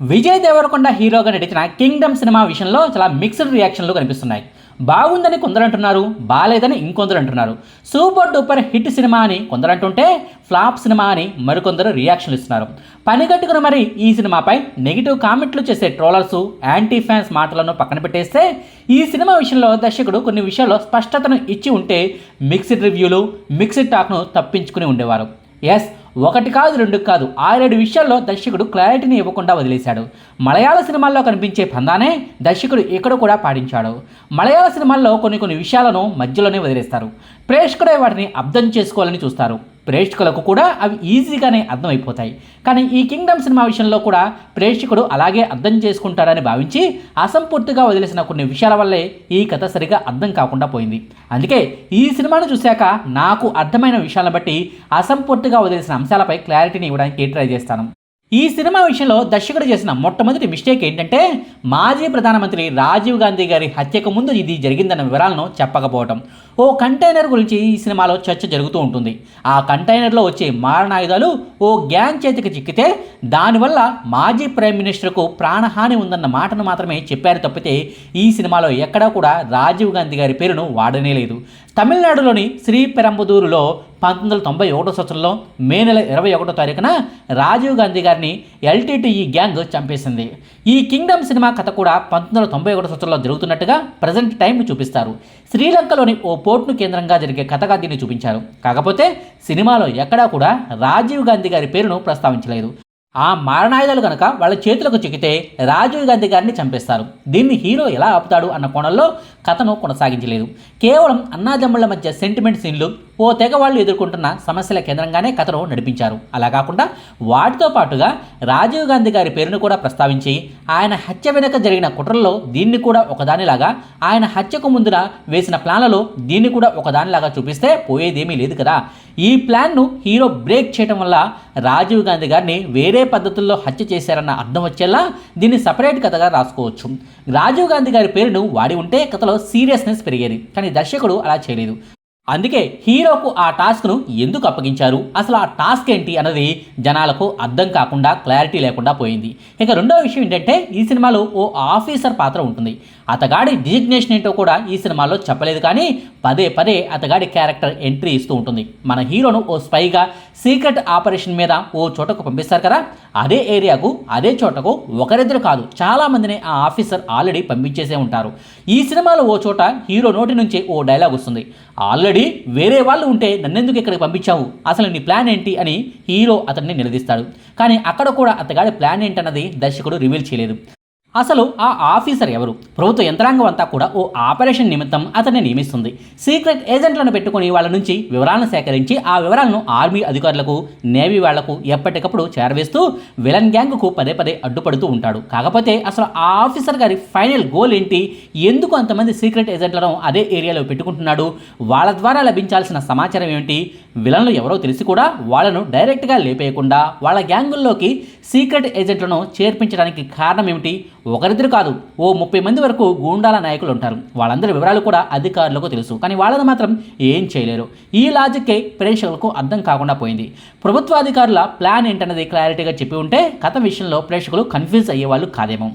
విజయ్ దేవరకొండ హీరోగా నటించిన Kingdom cinema విషయంలో చాలా మిక్స్డ్ రియాక్షన్లు కనిపిస్తున్నాయి. బాగుందని కొందరు అంటున్నారు బాగాలేదని ఇంకొందరు అంటున్నారు సూపర్ డూపర్ హిట్ సినిమా అని కొందరు అంటుంటే ఫ్లాప్ సినిమా అని మరికొందరు రియాక్షన్లు ఇస్తున్నారు. పనిగట్టుకుని మరి ఈ సినిమాపై నెగిటివ్ కామెంట్లు చేసే ట్రోలర్స్ యాంటీ ఫ్యాన్స్ మాటలను పక్కన పెట్టేస్తే ఈ సినిమా విషయంలో దర్శకుడు కొన్ని విషయాల్లో స్పష్టతను ఇచ్చి ఉంటే మిక్స్డ్ రివ్యూలు మిక్స్డ్ టాక్ను తప్పించుకుని ఉండేవారు. ఎస్ ఒకటి కాదు రెండు కాదు ఆరేడు విషయాల్లో దర్శకుడు క్లారిటీని ఇవ్వకుండా వదిలేశాడు. మలయాళ సినిమాల్లో కనిపించే పందానే దర్శకుడు ఇక్కడ కూడా పాటించాడు మలయాళ సినిమాల్లో కొన్ని కొన్ని విషయాలను మధ్యలోనే వదిలేస్తారు. ప్రేక్షకుడే వాటిని అర్థం చేసుకోవాలని చూస్తారు. ప్రేక్షకులకు కూడా అవి ఈజీగానే అర్థమైపోతాయి. కానీ ఈ కింగ్డమ్ సినిమా విషయంలో కూడా ప్రేక్షకుడు అలాగే అర్థం చేసుకుంటారని భావించి అసంపూర్తిగా వదిలేసిన కొన్ని విషయాల వల్లే ఈ కథ సరిగా అర్థం కాకుండా పోయింది. అందుకే ఈ సినిమాను చూశాక నాకు అర్థమైన విషయాలను బట్టి అసంపూర్తిగా వదిలేసిన అంశాలపై క్లారిటీని ఇవ్వడానికి ట్రై చేస్తాను. ఈ సినిమా విషయంలో దర్శకుడు చేసిన మొట్టమొదటి మిస్టేక్ ఏంటంటే మాజీ ప్రధానమంత్రి రాజీవ్ గాంధీ గారి హత్యకు ముందు ఇది జరిగిందన్న వివరాలను చెప్పకపోవటం. ఓ కంటైనర్ గురించి ఈ సినిమాలో చర్చ జరుగుతూ ఉంటుంది. ఆ కంటైనర్లో వచ్చే మారణాయుధాలు ఓ గ్యాంగ్ చేతికి చిక్కితే దానివల్ల మాజీ ప్రైమ్ మినిస్టర్కు ప్రాణహాని ఉందన్న మాటను మాత్రమే చెప్పారు తప్పితే ఈ సినిమాలో ఎక్కడా కూడా రాజీవ్ గాంధీ గారి పేరును వాడనే లేదు. తమిళనాడులోని శ్రీ పెరంబదూరులో పంతొమ్మిది వందల తొంభై ఒకటో సంవత్సరంలో మే నెల ఇరవై ఒకటో తారీఖున రాజీవ్ గాంధీ గారిని ఎల్టీటీఈ గ్యాంగ్ చంపేసింది. ఈ కింగ్డమ్ సినిమా కథ కూడా పంతొమ్మిది వందల తొంభై ఒకటో సంవత్సరంలో జరుగుతున్నట్టుగా ప్రజెంట్ టైంను చూపిస్తారు. శ్రీలంకలోని ఓ పోర్టును కేంద్రంగా జరిగే కథగా దీన్ని చూపించారు. కాకపోతే సినిమాలో ఎక్కడా కూడా రాజీవ్ గాంధీ గారి పేరును ప్రస్తావించలేదు. ఆ మారణాయుధాలు కనుక వాళ్ళ చేతులకు చిక్కితే రాజీవ్ గాంధీ గారిని చంపేస్తారు. దీన్ని హీరో ఎలా ఆపుతాడు అన్న కోణంలో కథను కొనసాగించలేదు. కేవలం అన్నాదమ్ముళ్ళ మధ్య సెంటిమెంట్ సీన్లు ఓ తెగ వాళ్ళు ఎదుర్కొంటున్న సమస్యల కేంద్రంగానే కథను నడిపించారు. అలా కాకుండా వాటితో పాటుగా రాజీవ్ గాంధీ గారి పేరును కూడా ప్రస్తావించి ఆయన హత్య వెనుక జరిగిన కుట్రల్లో దీన్ని కూడా ఒకదానిలాగా ఆయన హత్యకు ముందున వేసిన ప్లాన్లలో దీన్ని కూడా ఒకదానిలాగా చూపిస్తే పోయేదేమీ లేదు కదా. ఈ ప్లాన్ను హీరో బ్రేక్ చేయడం వల్ల రాజీవ్ గాంధీ గారిని వేరే పద్ధతుల్లో హత్య చేశారన్న అర్థం వచ్చేలా దీన్ని సపరేట్ కథగా రాసుకోవచ్చు. రాజీవ్ గాంధీ గారి పేరును వాడి ఉంటే కథలో సీరియస్నెస్ పెరిగేది. కానీ దర్శకుడు అలా చేయలేదు. అందుకే హీరోకు ఆ టాస్క్ను ఎందుకు అప్పగించారు? అసలు ఆ టాస్క్ ఏంటి అన్నది జనాలకు అర్థం కాకుండా క్లారిటీ లేకుండా పోయింది. ఇక రెండో విషయం ఏంటంటే ఈ సినిమాలో ఓ ఆఫీసర్ పాత్ర ఉంటుంది. అతగాడి డిజిగ్నేషన్ ఏంటో కూడా ఈ సినిమాలో చెప్పలేదు కానీ పదే పదే అతగాడి క్యారెక్టర్ ఎంట్రీ ఇస్తూ ఉంటుంది. మన హీరోను ఓ స్పైగా సీక్రెట్ ఆపరేషన్ మీద ఓ చోటకు పంపిస్తారు కదా? అదే ఏరియాకు అదే చోటకు ఒకరిద్దరు కాదు చాలామందిని ఆ ఆఫీసర్ ఆల్రెడీ పంపించేసే ఉంటారు. ఈ సినిమాలో ఓ చోట హీరో నోటి నుంచి ఓ డైలాగ్ వస్తుంది. ఆల్రెడీ వేరే వాళ్ళు ఉంటే నన్నెందుకు ఇక్కడికి పంపించావు? అసలు నీ ప్లాన్ ఏంటి? అని హీరో అతన్ని నిలదీస్తాడు. కానీ అక్కడ కూడా అతగాడి ప్లాన్ ఏంటన్నది దర్శకుడు రివీల్ చేయలేదు. అసలు ఆ ఆఫీసర్ ఎవరు? ప్రభుత్వ యంత్రాంగం అంతా కూడా ఓ ఆపరేషన్ నిమిత్తం అతన్ని నియమిస్తుంది. సీక్రెట్ ఏజెంట్లను పెట్టుకుని వాళ్ళ నుంచి వివరాలను సేకరించి ఆ వివరాలను ఆర్మీ అధికారులకు నేవీ వాళ్ళకు ఎప్పటికప్పుడు చేరవేస్తూ విలన్ గ్యాంగ్కు పదే పదే అడ్డుపడుతూ ఉంటాడు. కాకపోతే అసలు ఆ ఆఫీసర్ గారి ఫైనల్ గోల్ ఏంటి? ఎందుకు అంతమంది సీక్రెట్ ఏజెంట్లను అదే ఏరియాలో పెట్టుకుంటున్నాడు? వాళ్ళ ద్వారా లభించాల్సిన సమాచారం ఏమిటి? విలన్లు ఎవరో తెలిసి కూడా వాళ్ళను డైరెక్ట్గా లేపేయకుండా వాళ్ళ గ్యాంగుల్లోకి సీక్రెట్ ఏజెంట్లను చేర్పించడానికి కారణం ఏమిటి? ఒకరిద్దరు కాదు ఓ ముప్పై మంది వరకు గూండాల నాయకులు ఉంటారు. వాళ్ళందరి వివరాలు కూడా అధికారులకు తెలుసు. కానీ వాళ్ళని మాత్రం ఏం చేయలేరు. ఈ లాజిక్కే ప్రేక్షకులకు అర్థం కాకుండా పోయింది. ప్రభుత్వాధికారుల ప్లాన్ ఏంటన్నది క్లారిటీగా చెప్పి ఉంటే కథ విషయంలో ప్రేక్షకులు కన్ఫ్యూజ్ అయ్యేవాళ్ళు కాదేమో.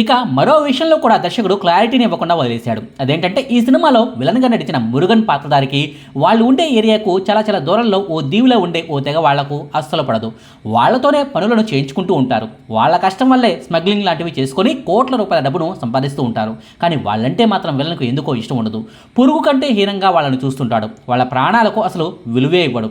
ఇక మరో విషయంలో కూడా దర్శకుడు క్లారిటీని ఇవ్వకుండా వదిలేశాడు. అదేంటంటే ఈ సినిమాలో విలన్గా నడిచిన మురుగన్ పాత్రధారికి వాళ్ళు ఉండే ఏరియాకు చాలా చాలా దూరంలో ఓ దీవిలో ఉండే ఓ తెగ వాళ్ళకు అస్సలు పడదు. వాళ్ళతోనే పనులను చేయించుకుంటూ ఉంటారు. వాళ్ళ కష్టం వల్లే స్మగ్లింగ్ లాంటివి చేసుకొని కోట్ల రూపాయల డబ్బును సంపాదిస్తూ ఉంటారు. కానీ వాళ్ళంటే మాత్రం విలన్కు ఎందుకో ఇష్టం ఉండదు. పురుగు కంటే హీనంగా వాళ్ళని చూస్తుంటాడు. వాళ్ళ ప్రాణాలకు అసలు విలువే ఇవ్వడు.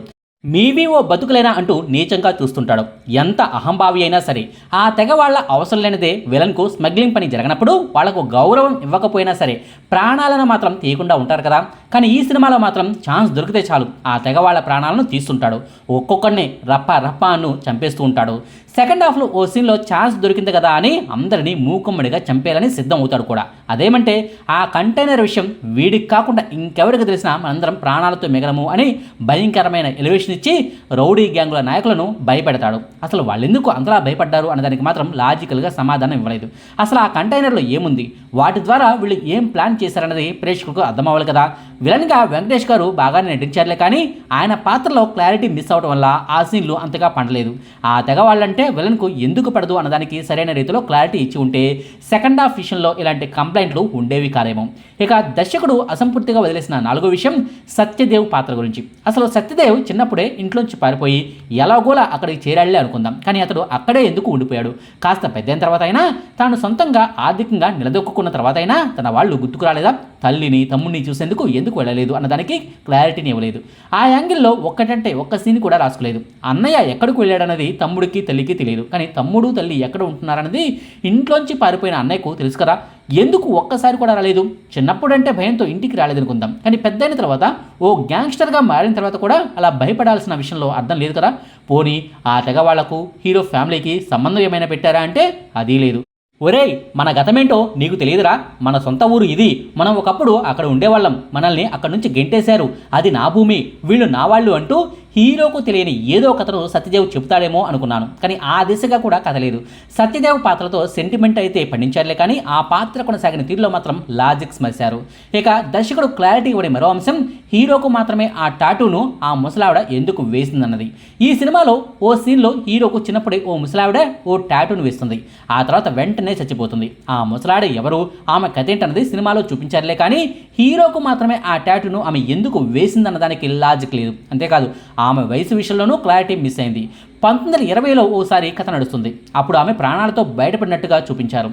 మీవి ఓ బతుకులేనా అంటూ నీచంగా చూస్తుంటాడు. ఎంత అహంభావి అయినా సరే ఆ తెగ వాళ్ళ అవసరం లేనిదే విలన్కు స్మగ్లింగ్ పని జరగనప్పుడు వాళ్ళకు గౌరవం ఇవ్వకపోయినా సరే ప్రాణాలను మాత్రం తీయకుండా ఉంటారు కదా. కానీ ఈ సినిమాలో మాత్రం ఛాన్స్ దొరికితే చాలు. ఆ తెగ వాళ్ళ ప్రాణాలను తీస్తుంటాడు. ఒక్కొక్కడిని రప్ప రప్ప అను చంపేస్తూ ఉంటాడు. సెకండ్ హాఫ్లో ఓ సీన్లో ఛాన్స్ దొరికింది కదా అని అందరినీ మూకుమ్మడిగా చంపేయాలని సిద్ధం అవుతాడు కూడా. అదేమంటే ఆ కంటైనర్ విషయం వీడికి కాకుండా ఇంకెవరికి తెలిసినా మనందరం ప్రాణాలతో మిగలము అని భయంకరమైన ఎలివేషన్ ఇచ్చి రౌడీ గ్యాంగుల నాయకులను భయపెడతాడు. అసలు వాళ్ళెందుకు అంతలా భయపడ్డారు అన్నదానికి మాత్రం లాజికల్గా సమాధానం ఇవ్వలేదు. అసలు ఆ కంటైనర్లో ఏముంది? వాటి ద్వారా వీళ్ళు ఏం ప్లాన్ చేశారన్నది ప్రేక్షకులకు అర్థమవ్వాలి కదా. విలన్గా వెంకటేష్ గారు బాగానే నటించారులే కానీ ఆయన పాత్రలో క్లారిటీ మిస్ అవడం వల్ల ఆ సీన్లు అంతగా పండలేదు. ఆ తెగ వాళ్ళంటే విలన్కు ఎందుకు పడదు అన్నదానికి సరైన రీతిలో క్లారిటీ ఇచ్చి ఉంటే సెకండ్ హాఫ్ విషయంలో ఇలాంటి కంప్లైంట్లు ఉండేవి కాదేమో. ఇక దర్శకుడు అసంపూర్తిగా వదిలేసిన నాలుగో విషయం సత్యదేవ్ పాత్ర గురించి. అసలు సత్యదేవ్ చిన్నప్పుడే ఇంట్లోంచి పారిపోయి ఎలాగోలా అక్కడికి చేరాళ్ళే అనుకుందాం. కానీ అతడు అక్కడే ఎందుకు ఉండిపోయాడు? కాస్త పెద్దయిన తర్వాత అయినా తాను సొంతంగా ఆర్థికంగా నిలదొక్కున్న తర్వాత అయినా తన వాళ్ళు గుర్తుకు రాలేదా? తల్లిని తమ్ముడిని చూసేందుకు ఎందుకు వెళ్ళలేదు అన్నదానికి క్లారిటీని ఇవ్వలేదు. ఆ యాంగిల్లో ఒక్కటంటే ఒక్క సీన్ కూడా రాసుకోలేదు. అన్నయ్య ఎక్కడికి వెళ్ళాడన్నది తమ్ముడికి తల్లికి తెలియదు. కానీ తమ్ముడు తల్లి ఎక్కడ ఉంటున్నారన్నది ఇంట్లోంచి పారిపోయిన అన్నయ్యకు తెలుసు కదా. ఎందుకు ఒక్కసారి కూడా రాలేదు? చిన్నప్పుడంటే భయంతో ఇంటికి రాలేదనుకుందాం. కానీ పెద్దయిన తర్వాత ఓ గ్యాంగ్స్టర్గా మారిన తర్వాత కూడా అలా భయపడాల్సిన విషయంలో అర్థం లేదు కదా. పోనీ ఆ తెగ వాళ్ళకు హీరో ఫ్యామిలీకి సంబంధం ఏమైనా పెట్టారా అంటే అది లేదు. ఒరేయ్ మన గతమేంటో నీకు తెలియదురా? మన సొంత ఊరు ఇది. మనం ఒకప్పుడు అక్కడ ఉండేవాళ్ళం. మనల్ని అక్కడ నుంచి గెంటేశారు. అది నా భూమి. వీళ్ళు నా వాళ్ళు అంటూ హీరోకు తెలియని ఏదో కథను సత్యదేవ్ చెబుతాడేమో అనుకున్నాను. కానీ ఆ దిశగా కూడా కథ లేదు సత్యదేవ్ పాత్రతో సెంటిమెంట్ అయితే పండించారులే కానీ ఆ పాత్ర కొనసాగిన తీరులో మాత్రం లాజిక్స్ మరిశారు ఇక దర్శకుడు క్లారిటీ ఇవ్వని మరో అంశం హీరోకు మాత్రమే ఆ టాటూను ఆ ముసలావిడ ఎందుకు వేసిందన్నది. ఈ సినిమాలో ఓ సీన్లో హీరోకు చిన్నప్పుడే ఓ ముసలావిడ ఓ టాటూను వేస్తుంది. ఆ తర్వాత వెంటనే చచ్చిపోతుంది. ఆ ముసలాడ ఎవరు ఆమె కథ ఏంటన్నది సినిమాలో చూపించారులే కానీ హీరోకు మాత్రమే ఆ టాటూను ఆమె ఎందుకు వేసిందన్న దానికి లాజిక్ లేదు. అంతేకాదు ఆ ఆమె వయసు విషయంలోనూ క్లారిటీ మిస్ అయింది. పంతొమ్మిది వందల ఇరవైలో ఓసారి కథ నడుస్తుంది. అప్పుడు ఆమె ప్రాణాలతో బయటపడినట్టుగా చూపించారు.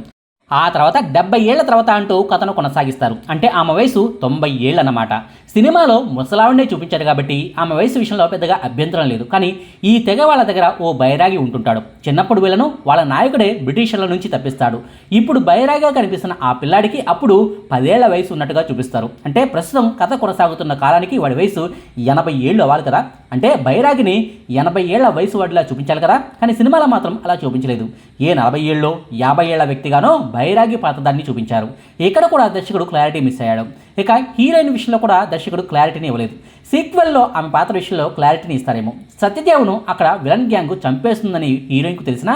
ఆ తర్వాత డెబ్బై ఏళ్ళ తర్వాత అంటూ కథను కొనసాగిస్తారు. అంటే ఆమె వయసు తొంభై ఏళ్ళు అన్నమాట సినిమాలో ముసలావిడే చూపించారు కాబట్టి ఆమె వయసు విషయంలో పెద్దగా అభ్యంతరం లేదు. కానీ ఈ తెగ వాళ్ళ దగ్గర ఓ బైరాగి ఉంటుంటాడు. చిన్నప్పుడు వీళ్ళను వాళ్ళ నాయకుడే బ్రిటిషర్ల నుంచి తప్పిస్తాడు. ఇప్పుడు బైరాగిగా కనిపిస్తున్న ఆ పిల్లాడికి అప్పుడు పదేళ్ళ వయసు ఉన్నట్టుగా చూపిస్తారు. అంటే ప్రస్తుతం కథ కొనసాగుతున్న కాలానికి వాడి వయసు ఎనభై ఏళ్ళు అవ్వాలి కదా. అంటే బైరాగిని ఎనభై ఏళ్ళ వయసు వాడిలా చూపించాలి కదా కానీ సినిమాలో మాత్రం అలా చూపించలేదు. ఏ నలభై ఏళ్ళలో యాభై ఏళ్ళ వ్యక్తిగానో బైరాగి పాత్రదాన్ని చూపించారు. ఇక్కడ కూడా దర్శకుడు క్లారిటీ మిస్ అయ్యాడు. ఇక హీరోయిన్ విషయంలో కూడా దర్శకుడు క్లారిటీని ఇవ్వలేదు. సీక్వెల్లో ఆమె పాత్ర విషయంలో క్లారిటీని ఇస్తారేమో. సత్యదేవును అక్కడ విలన్ గ్యాంగ్ చంపేస్తుందని హీరోయిన్కు తెలిసినా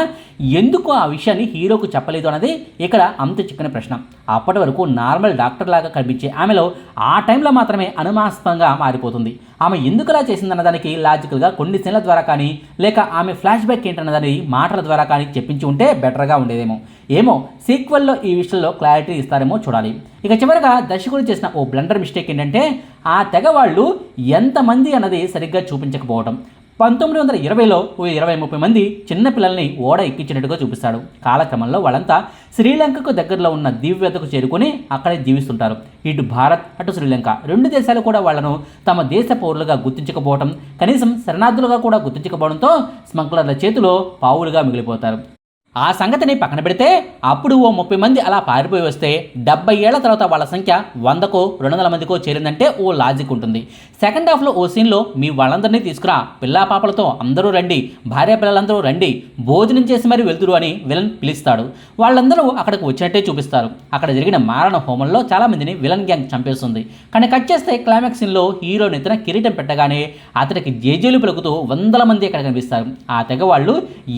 ఎందుకు ఆ విషయాన్ని హీరోకు చెప్పలేదు అన్నది ఇక్కడ అంత చిక్కని ప్రశ్న. అప్పటి వరకు నార్మల్ డాక్టర్ లాగా కనిపించే ఆమెలో ఆ టైంలో మాత్రమే అనుమాస్పదంగా మారిపోతుంది. ఆమె ఎందుకు అలా చేసిందన్న దానికి లాజికల్గా కొన్ని సీన్ల ద్వారా కానీ లేక ఆమె ఫ్లాష్ బ్యాక్ ఏంటన్నదని మాటల ద్వారా కానీ చెప్పించి ఉంటే బెటర్గా ఉండేదేమో. ఏమో సీక్వెల్లో ఈ విషయంలో క్లారిటీ ఇస్తారేమో చూడాలి. ఇక చివరిగా దర్శకుడు చేసిన ఓ బ్లండర్ మిస్టేక్ ఏంటంటే ఆ తెగ వాళ్ళు ఎంతమంది అన్నది సరిగ్గా చూపించకపోవడం పంతొమ్మిది వందల ఇరవైలో ఓ ఇరవై ముప్పై మంది చిన్నపిల్లల్ని ఓడ ఎక్కించినట్టుగా చూపిస్తాడు. కాలక్రమంలో వాళ్ళంతా శ్రీలంకకు దగ్గరలో ఉన్న దివ్యతకు చేరుకుని అక్కడే జీవిస్తుంటారు. ఇటు భారత్ అటు శ్రీలంక రెండు దేశాలు కూడా వాళ్ళను తమ దేశ పౌరులుగా గుర్తించకపోవడం కనీసం శరణార్థులుగా కూడా గుర్తించకపోవడంతో స్మగ్లర్ల చేతిలో పావులుగా మిగిలిపోతారు. ఆ సంగతిని పక్కన పెడితే అప్పుడు ఓ ముప్పై మంది అలా పారిపోయి వస్తే డెబ్బై ఏళ్ళ తర్వాత వాళ్ళ సంఖ్య వందకో రెండు వందల మందికో చేరిందంటే ఓ లాజిక్ ఉంటుంది. సెకండ్ హాఫ్లో ఓ సీన్లో మీ వాళ్ళందరినీ తీసుకురా పిల్లా పాపలతో అందరూ రండి భార్య పిల్లలందరూ రండి భోజనం చేసి మరి వెళ్తురు అని విలన్ పిలుస్తాడు. వాళ్ళందరూ అక్కడికి వచ్చినట్టే చూపిస్తారు. అక్కడ జరిగిన మారణ హోమంలో చాలామందిని విలన్ గ్యాంగ్ చంపేస్తుంది. కానీ కట్ చేస్తే క్లైమాక్స్ సీన్లో హీరో నెత్తిన కిరీటం పెట్టగానే అతనికి జేజేలు పలుకుతూ వందల మంది అక్కడ కనిపిస్తారు. ఆ తెగ వాళ్ళు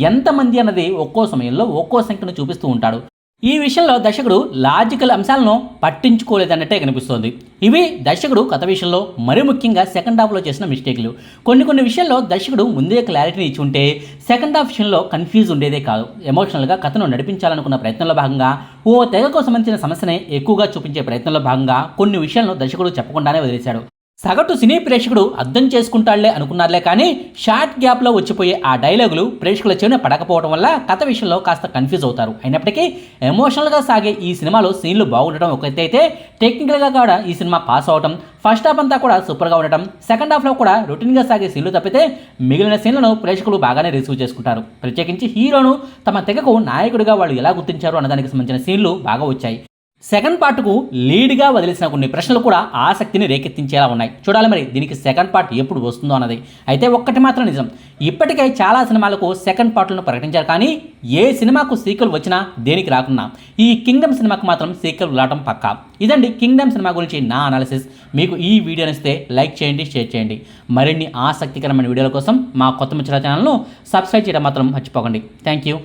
ఎంతమంది అన్నది ఒక్కో సమయంలో ఒక్కో సంఖ్యను చూపిస్తూ ఉంటాడు. ఈ విషయంలో దర్శకుడు లాజికల్ అంశాలను పట్టించుకోలేదన్నట్టే కనిపిస్తోంది. ఇవి దర్శకుడు కథ విషయంలో మరీ ముఖ్యంగా సెకండ్ హాఫ్లో చేసిన మిస్టేక్లు. కొన్ని కొన్ని విషయాల్లో దర్శకుడు ముందే క్లారిటీని ఇచ్చి ఉంటే సెకండ్ హాఫ్ విషయంలో కన్ఫ్యూజ్ ఉండేదే కాదు. ఎమోషనల్గా కథను నడిపించాలనుకున్న ప్రయత్నంలో భాగంగా ఓ తెగకు సంబంధించిన సమస్యనే ఎక్కువగా చూపించే ప్రయత్నంలో భాగంగా కొన్ని విషయాలను దర్శకుడు చెప్పకుండానే వదిలేశాడు. సగటు సినీ ప్రేక్షకుడు అర్థం చేసుకుంటాళ్ళే అనుకున్నారులే కానీ షార్ట్ గ్యాప్లో వచ్చిపోయే ఆ డైలాగులు ప్రేక్షకుల చెవిన పడకపోవడం వల్ల కథ విషయంలో కాస్త కన్ఫ్యూజ్ అవుతారు. అయినప్పటికీ ఎమోషనల్గా సాగే ఈ సినిమాలో సీన్లు బాగుండటం ఒకటి అయితే టెక్నికల్గా కూడా ఈ సినిమా పాస్ అవడం ఫస్ట్ హాఫ్ అంతా కూడా సూపర్గా ఉండటం సెకండ్ హాఫ్లో కూడా రొటీన్గా సాగే సీన్లు తప్పితే మిగిలిన సీన్లను ప్రేక్షకులు బాగానే రిసీవ్ చేసుకుంటారు. ప్రత్యేకించి హీరోను తమ తెగకు నాయకుడిగా వాళ్ళు ఎలా గుర్తించారు అన్నదానికి సంబంధించిన సీన్లు బాగా వచ్చాయి. సెకండ్ పార్ట్కు లీడ్గా వదిలేసిన కొన్ని ప్రశ్నలు కూడా ఆసక్తిని రేకెత్తించేలా ఉన్నాయి. చూడాలి మరి దీనికి సెకండ్ పార్ట్ ఎప్పుడు వస్తుందో అన్నది. అయితే ఒక్కటి మాత్రం నిజం. ఇప్పటికే చాలా సినిమాలకు సెకండ్ పార్ట్లను ప్రకటించారు కానీ ఏ సినిమాకు సీక్వెల్ వచ్చినా దేనికి రాకున్నా ఈ కింగ్డమ్ సినిమాకు మాత్రం సీక్వెల్ రావడం పక్కా. ఇదండి కింగ్డమ్ సినిమా గురించి నా అనాలిసిస్. మీకు ఈ వీడియో నచ్చితే లైక్ చేయండి షేర్ చేయండి. మరిన్ని ఆసక్తికరమైన వీడియోల కోసం మా కొత్త ముచ్చట ఛానల్ను సబ్స్క్రైబ్ చేయడం మాత్రం మర్చిపోకండి. Thank you